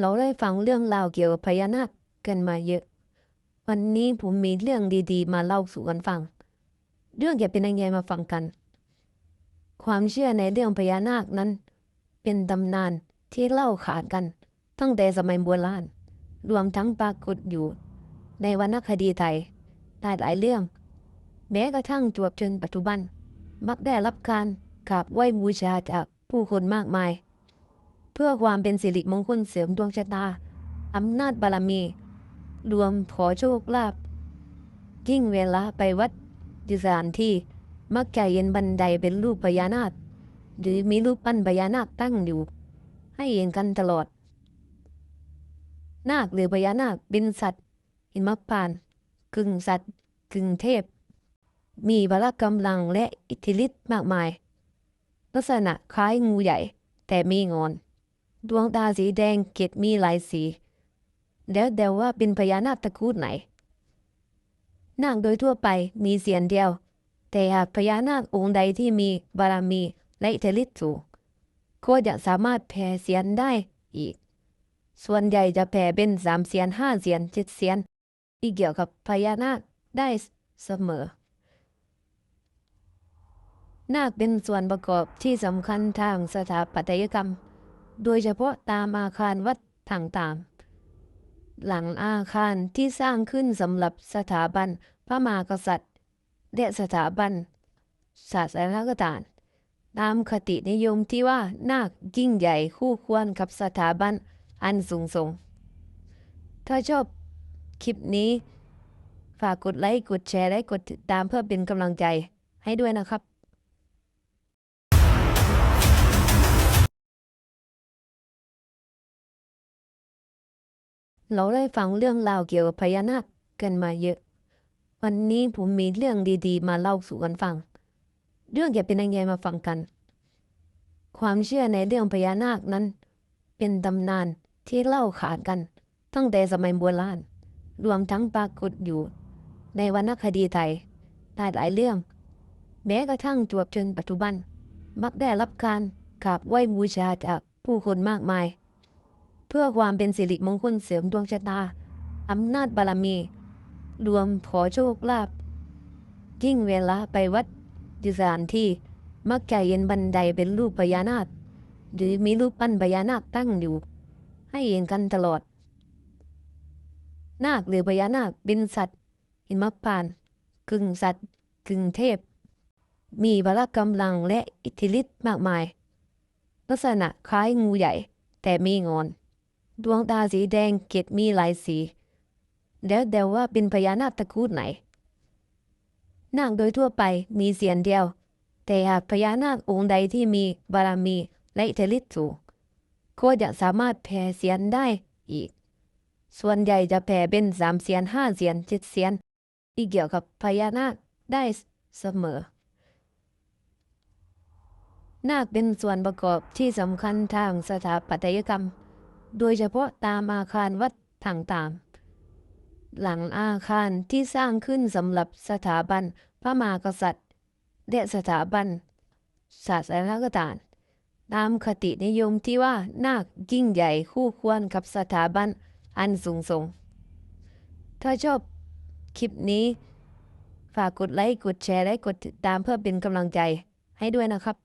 เราได้ฟังเรื่องราวเกี่ยวกับพญานาคกันมาเยอะ วันนี้ผมมีเรื่องดีๆ มาเล่าสู่กันฟัง เรื่องจะเป็นยังไงมาฟังกัน ความเชื่อในเรื่องพญานาคนั้น เป็นตำนานที่เล่าขานกัน ตั้งแต่สมัยโบราณ รวมทั้งปรากฏอยู่ ในวรรณคดีไทยหลายหลายเรื่อง แม้กระทั่งจวบจนปัจจุบัน มักได้รับการกราบไหว้บูชาจากผู้คนมากมาย เพื่อความเป็นสิริมงคลเสริมดวงชะตาอำนาจบารมี รวมขอโชคลาภยิ่งเวลาไปวัดดิสถานที่มักจะเห็นบันไดเป็นรูปพญานาคหรือมีรูปปั้นพญานาคตั้งอยู่ ให้เห็นกันตลอด นาคหรือพญานาคเป็นสัตว์หิมพานกึ่งสัตว์กึ่งเทพ มีพละกำลังและอิทธิฤทธิ์มากมาย ลักษณะคล้ายงูใหญ่แต่มีงอน ดวงตาสีแดงเกล็ดมีหลายสีแล้วเดาว่าเป็นพญานาคตระกูลไหนนาคโดยทั่วไปมีเสียนเดียว แต่หากพญานาคองค์ใดที่มีบารมีและอิทธิฤทธิ์สูงก็จะสามารถแผ่เสียนได้อีก ส่วนใหญ่จะแผ่เป็นสามเสียนห้าเสียนเจ็ดเสียนที่เกี่ยวกับพญานาคได้เสมอ นาคเป็นส่วนประกอบที่สำคัญทางสถาปัตยกรรม โดยเฉพาะตามอาคารวัดต่างๆ หลังอาคารที่สร้างขึ้นสำหรับสถาบันพระมหากษัตริย์ และสถาบัน ศาสนสถาน ตามคตินิยมที่ว่านาคยิ่งใหญ่คู่ควรกับสถาบันอันสูงส่ง ถ้าชอบคลิปนี้ ฝากกดไลค์ กดแชร์ และกดติดตามเพื่อเป็นกำลังใจให้ด้วยนะครับ เราได้ฟังเรื่องราวเกี่ยวกับพญานาคกันมาเยอะ วันนี้ผมมีเรื่องดีๆ มาเล่าสู่กันฟัง เรื่องจะเป็นยังไงมาฟังกัน ความเชื่อในเรื่องพญานาคนั้น เป็นตำนานที่เล่าขานกัน ตั้งแต่สมัยโบราณ รวมทั้งปรากฏอยู่ ในวรรณคดีไทยหลายหลายเรื่อง แม้กระทั่งจวบจนปัจจุบัน มักได้รับการกราบไหว้บูชาจากผู้คนมากมาย เพื่อความเป็นสิริมงคลเสริมดวงชะตาอำนาจบารมี รวมขอโชคลาภยิ่งเวลาไปวัดดิสถานที่มักจะเห็นบันไดเป็นรูปพญานาคหรือมีรูปปั้นพญานาคตั้งอยู่ ให้เห็นกันตลอด นาคหรือพญานาคเป็นสัตว์หิมพานกึ่งสัตว์กึ่งเทพ มีพละกำลังและอิทธิฤทธิ์มากมาย ลักษณะคล้ายงูใหญ่แต่มีงอน ดวงตาสีแดงเกล็ดมีหลายสีแล้วเดาว่าเป็นพญานาคตระกูลไหนนาคโดยทั่วไปมีเสียนเดียว แต่หากพญานาคองค์ใดที่มีบารมีและอิทธิฤทธิ์สูงก็จะสามารถแผ่เสียนได้อีก ส่วนใหญ่จะแผ่เป็นสามเสียนห้าเสียนเจ็ดเสียนที่เกี่ยวกับพญานาคได้เสมอ นาคเป็นส่วนประกอบที่สำคัญทางสถาปัตยกรรม โดยเฉพาะตามอาคารวัดต่างๆ หลังอาคารที่สร้างขึ้นสำหรับสถาบันพระมหากษัตริย์ และสถาบัน ศาสนสถาน ตามคตินิยมที่ว่านาคยิ่งใหญ่คู่ควรกับสถาบันอันสูงส่ง ถ้าชอบคลิปนี้ ฝากกดไลค์ กดแชร์ และกดติดตามเพื่อเป็นกำลังใจให้ด้วยนะครับ